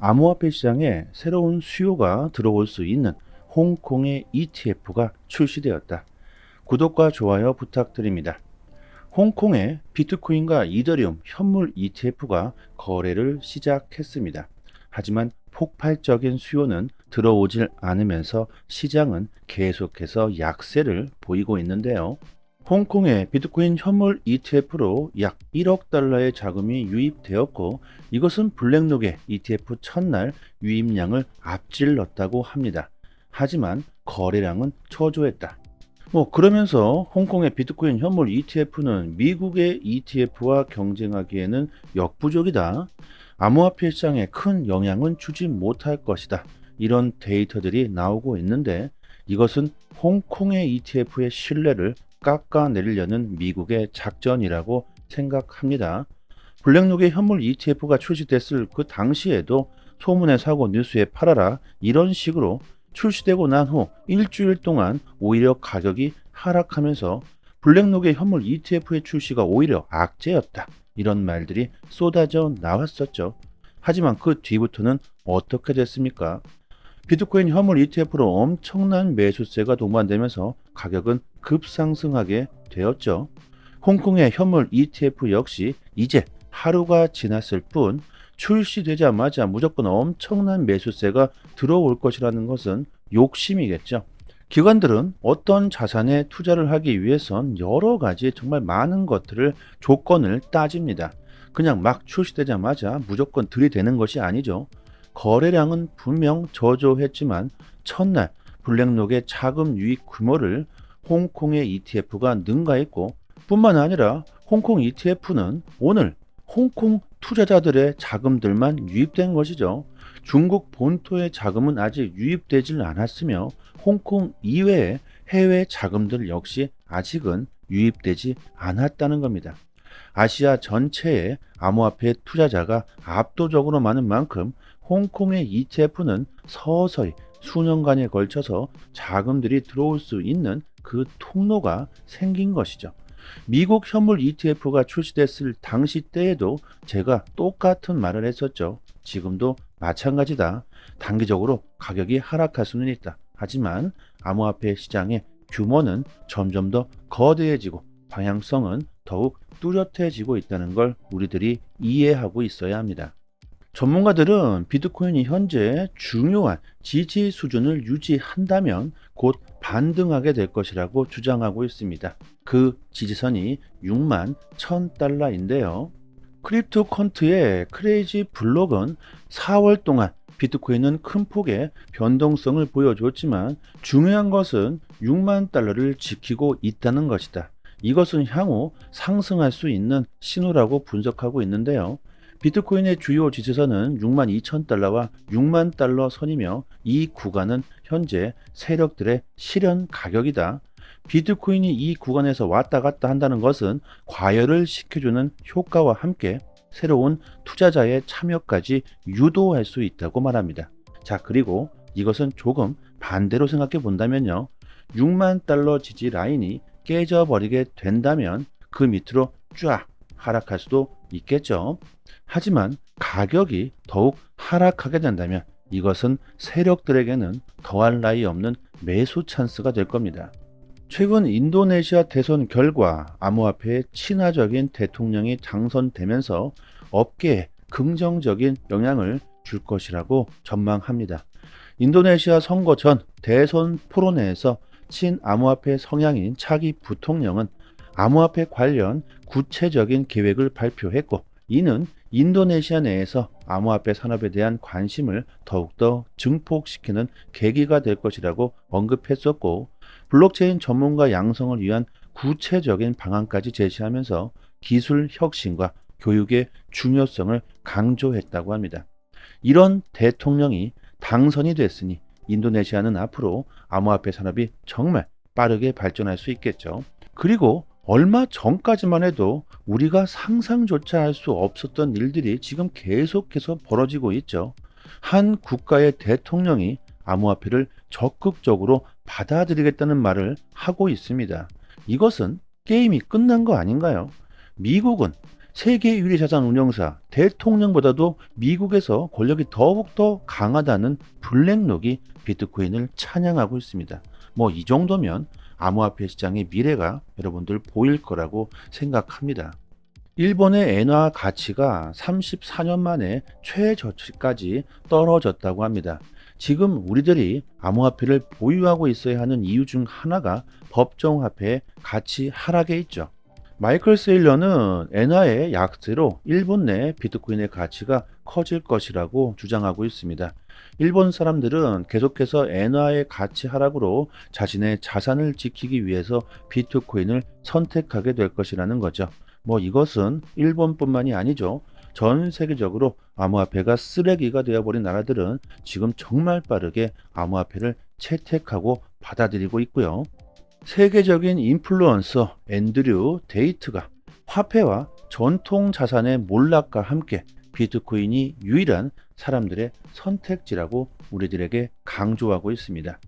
암호화폐 시장에 새로운 수요가 들어올 수 있는 홍콩의 ETF가 출시되었다. 구독과 좋아요 부탁드립니다. 홍콩의 비트코인과 이더리움 현물 ETF가 거래를 시작했습니다. 하지만 폭발적인 수요는 들어오질 않으면서 시장은 계속해서 약세를 보이고 있는데요. 홍콩의 비트코인 현물 ETF로 약 1억 달러의 자금이 유입되었고 이것은 블랙록의 ETF 첫날 유입량을 앞질렀다고 합니다. 하지만 거래량은 초조했다. 뭐 그러면서 홍콩의 비트코인 현물 ETF는 미국의 ETF와 경쟁하기에는 역부족이다. 암호화폐 시장에 큰 영향은 주지 못할 것이다. 이런 데이터들이 나오고 있는데 이것은 홍콩의 ETF의 신뢰를 깎아내리려는 미국의 작전이라고 생각합니다. 블랙록의 현물 ETF가 출시됐을 그 당시에도 소문에 사고 뉴스에 팔아라 이런 식으로 출시되고 난 후 일주일 동안 오히려 가격이 하락하면서 블랙록의 현물 ETF의 출시가 오히려 악재였다. 이런 말들이 쏟아져 나왔었죠. 하지만 그 뒤부터는 어떻게 됐습니까? 비트코인 현물 ETF로 엄청난 매수세가 동반되면서 가격은 급상승하게 되었죠. 홍콩의 현물 ETF 역시 이제 하루가 지났을 뿐 출시되자마자 무조건 엄청난 매수세가 들어올 것이라는 것은 욕심이겠죠. 기관들은 어떤 자산에 투자를 하기 위해선 여러 가지 정말 많은 것들을 조건을 따집니다. 그냥 막 출시되자마자 무조건 들이대는 것이 아니죠. 거래량은 분명 저조했지만 첫날 블랙록의 자금 유입 규모를 홍콩의 ETF가 능가했고 뿐만 아니라 홍콩 ETF는 오늘 홍콩 투자자들의 자금들만 유입된 것이죠. 중국 본토의 자금은 아직 유입되질 않았으며 홍콩 이외의 해외 자금들 역시 아직은 유입되지 않았다는 겁니다. 아시아 전체의 암호화폐 투자자가 압도적으로 많은 만큼 홍콩의 ETF는 서서히 수년간에 걸쳐서 자금들이 들어올 수 있는 그 통로가 생긴 것이죠. 미국 현물 ETF가 출시됐을 당시 때에도 제가 똑같은 말을 했었죠. 지금도 마찬가지다. 단기적으로 가격이 하락할 수는 있다. 하지만 암호화폐 시장의 규모는 점점 더 거대해지고 방향성은 더욱 뚜렷해지고 있다는 걸 우리들이 이해하고 있어야 합니다. 전문가들은 비트코인이 현재 중요한 지지 수준을 유지한다면 곧 반등하게 될 것이라고 주장하고 있습니다. 그 지지선이 6만 1000달러인데요. 크립토 컨트의 크레이지 블록은 4월 동안 비트코인은 큰 폭의 변동성을 보여줬지만 중요한 것은 6만 달러를 지키고 있다는 것이다. 이것은 향후 상승할 수 있는 신호라고 분석하고 있는데요. 비트코인의 주요 지지선은 6만 2천 달러와 6만 달러 선이며 이 구간은 현재 세력들의 실현 가격이다. 비트코인이 이 구간에서 왔다 갔다 한다는 것은 과열을 시켜주는 효과와 함께 새로운 투자자의 참여까지 유도할 수 있다고 말합니다. 자, 그리고 이것은 조금 반대로 생각해 본다면요. 6만 달러 지지 라인이 깨져버리게 된다면 그 밑으로 쫙 하락할 수도 있겠죠. 하지만 가격이 더욱 하락하게 된다면 이것은 세력들에게는 더할 나위 없는 매수 찬스가 될 겁니다. 최근 인도네시아 대선 결과 암호화폐의 친화적인 대통령이 당선되면서 업계에 긍정적인 영향을 줄 것이라고 전망합니다. 인도네시아 선거 전 대선 포론회에서 친암호화폐 성향인 차기 부통령은 암호화폐 관련 구체적인 계획을 발표했고 이는 인도네시아 내에서 암호화폐 산업에 대한 관심을 더욱더 증폭시키는 계기가 될 것이라고 언급했었고 블록체인 전문가 양성을 위한 구체적인 방안까지 제시하면서 기술 혁신과 교육의 중요성을 강조했다고 합니다. 이런 대통령이 당선이 됐으니 인도네시아는 앞으로 암호화폐 산업이 정말 빠르게 발전할 수 있겠죠. 그리고 얼마 전까지만 해도 우리가 상상조차 할 수 없었던 일들이 지금 계속해서 벌어지고 있죠. 한 국가의 대통령이 암호화폐를 적극적으로 받아들이겠다는 말을 하고 있습니다. 이것은 게임이 끝난 거 아닌가요? 미국은 세계 유리 자산 운용사 대통령보다도 미국에서 권력이 더욱더 강하다는 블랙록이 비트코인을 찬양하고 있습니다. 뭐 이 정도면 암호화폐 시장의 미래가 여러분들 보일 거라고 생각합니다. 일본의 엔화 가치가 34년 만에 최저치까지 떨어졌다고 합니다. 지금 우리들이 암호화폐를 보유하고 있어야 하는 이유 중 하나가 법정화폐의 가치 하락에 있죠. 마이클 세일러는 엔화의 약세로 일본 내 비트코인의 가치가 커질 것이라고 주장하고 있습니다. 일본 사람들은 계속해서 엔화의 가치 하락으로 자신의 자산을 지키기 위해서 비트코인을 선택하게 될 것이라는 거죠. 뭐 이것은 일본뿐만이 아니죠. 전 세계적으로 암호화폐가 쓰레기가 되어버린 나라들은 지금 정말 빠르게 암호화폐를 채택하고 받아들이고 있고요. 세계적인 인플루언서 앤드류 데이트가 화폐와 전통 자산의 몰락과 함께 비트코인이 유일한 사람들의 선택지라고 우리들에게 강조하고 있습니다.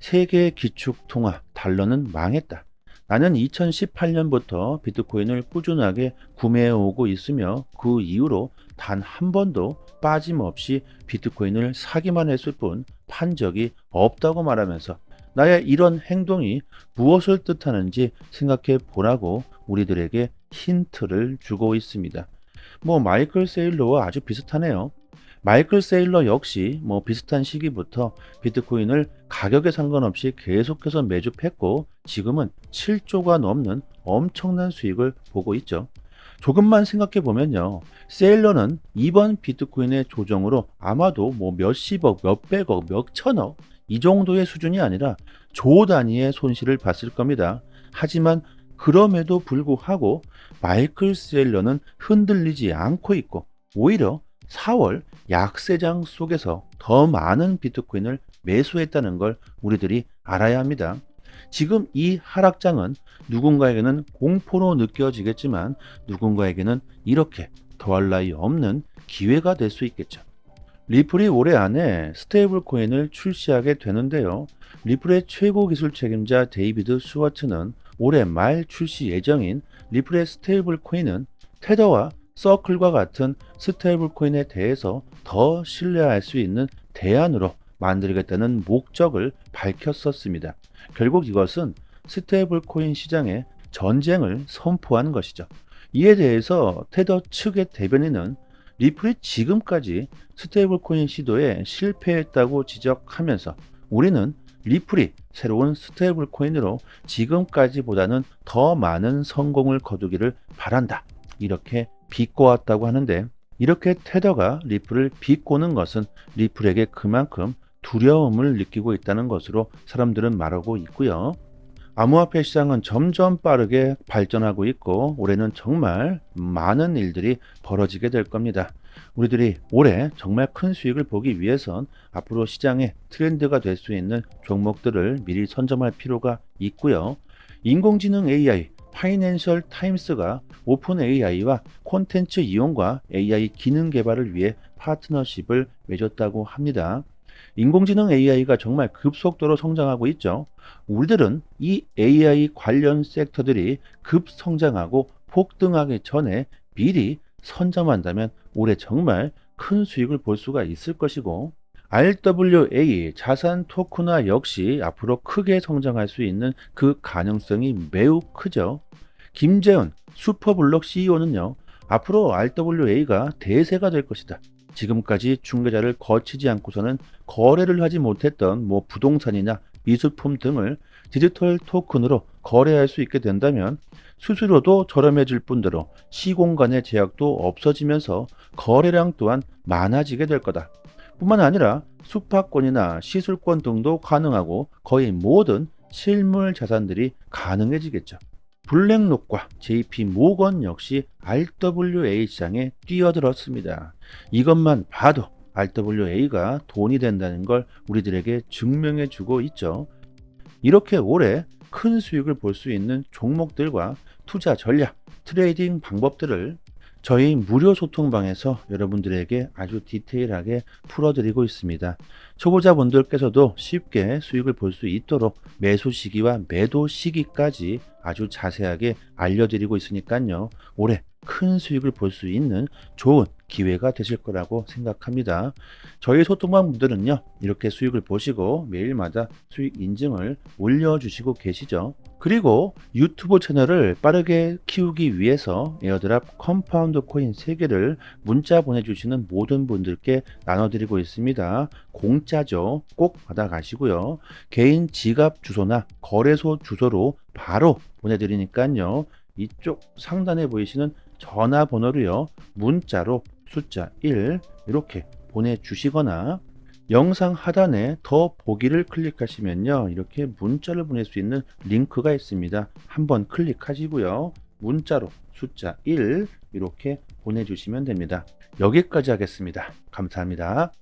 세계 기축 통화 달러는 망했다. 나는 2018년부터 비트코인을 꾸준하게 구매해 오고 있으며 그 이후로 단 한 번도 빠짐없이 비트코인을 사기만 했을 뿐 판 적이 없다고 말하면서 나의 이런 행동이 무엇을 뜻하는지 생각해 보라고 우리들에게 힌트를 주고 있습니다. 뭐 마이클 세일러와 아주 비슷하네요. 마이클 세일러 역시 뭐 비슷한 시기부터 비트코인을 가격에 상관없이 계속해서 매집했고 지금은 7조가 넘는 엄청난 수익을 보고 있죠. 조금만 생각해 보면요. 세일러는 이번 비트코인의 조정으로 아마도 뭐 몇십억, 몇백억, 몇천억 이 정도의 수준이 아니라 조 단위의 손실을 봤을 겁니다. 하지만 그럼에도 불구하고 마이클 세일러는 흔들리지 않고 있고 오히려 4월 약세장 속에서 더 많은 비트코인을 매수했다는 걸 우리들이 알아야 합니다. 지금 이 하락장은 누군가에게는 공포로 느껴지겠지만 누군가에게는 이렇게 더할 나위 없는 기회가 될 수 있겠죠. 리플이 올해 안에 스테이블 코인을 출시하게 되는데요. 리플의 최고 기술 책임자 데이비드 수워트는 올해 말 출시 예정인 리플의 스테이블 코인은 테더와 서클과 같은 스테이블 코인에 대해서 더 신뢰할 수 있는 대안으로 만들겠다는 목적을 밝혔었습니다. 결국 이것은 스테이블 코인 시장의 전쟁을 선포한 것이죠. 이에 대해서 테더 측의 대변인은 리플이 지금까지 스테이블 코인 시도에 실패했다고 지적하면서 우리는 리플이 새로운 스테이블 코인으로 지금까지보다는 더 많은 성공을 거두기를 바란다. 이렇게 비꼬았다고 하는데 이렇게 테더가 리플을 비꼬는 것은 리플에게 그만큼 두려움을 느끼고 있다는 것으로 사람들은 말하고 있고요. 암호화폐 시장은 점점 빠르게 발전하고 있고 올해는 정말 많은 일들이 벌어지게 될 겁니다. 우리들이 올해 정말 큰 수익을 보기 위해선 앞으로 시장의 트렌드가 될 수 있는 종목들을 미리 선점할 필요가 있고요. 인공지능 AI, 파이낸셜 타임스가 오픈 AI와 콘텐츠 이용과 AI 기능 개발을 위해 파트너십을 맺었다고 합니다. 인공지능 AI가 정말 급속도로 성장하고 있죠. 우리들은 이 AI 관련 섹터들이 급성장하고 폭등하기 전에 미리 선점한다면 올해 정말 큰 수익을 볼 수가 있을 것이고 RWA 자산 토크나 역시 앞으로 크게 성장할 수 있는 그 가능성이 매우 크죠. 김재훈 슈퍼블록 CEO는요. 앞으로 RWA가 대세가 될 것이다. 지금까지 중개자를 거치지 않고서는 거래를 하지 못했던 뭐 부동산이나 미술품 등을 디지털 토큰으로 거래할 수 있게 된다면 수수료도 저렴해질 뿐더러 시공 간의 제약도 없어지면서 거래량 또한 많아지게 될 거다. 뿐만 아니라 숙박권이나 시술권 등도 가능하고 거의 모든 실물 자산들이 가능해지겠죠. 블랙록과 JP 모건 역시 RWA 시장에 뛰어들었습니다. 이것만 봐도 RWA가 돈이 된다는 걸 우리들에게 증명해 주고 있죠. 이렇게 올해 큰 수익을 볼 수 있는 종목들과 투자 전략, 트레이딩 방법들을 저희 무료 소통방에서 여러분들에게 아주 디테일하게 풀어드리고 있습니다. 초보자분들께서도 쉽게 수익을 볼 수 있도록 매수 시기와 매도 시기까지 아주 자세하게 알려드리고 있으니까요. 올해 큰 수익을 볼 수 있는 좋은 기회가 되실 거라고 생각합니다. 저희 소통방 분들은요, 이렇게 수익을 보시고 매일마다 수익 인증을 올려주시고 계시죠. 그리고 유튜브 채널을 빠르게 키우기 위해서 에어드랍 컴파운드 코인 3개를 문자 보내주시는 모든 분들께 나눠드리고 있습니다. 공짜죠. 꼭 받아가시고요. 개인 지갑 주소나 거래소 주소로 바로 보내드리니까요. 이쪽 상단에 보이시는 전화번호로요. 문자로 숫자 1 이렇게 보내주시거나 영상 하단에 더 보기를 클릭하시면요. 이렇게 문자를 보낼 수 있는 링크가 있습니다. 한번 클릭하시고요. 문자로 숫자 1 이렇게 보내주시면 됩니다. 여기까지 하겠습니다. 감사합니다.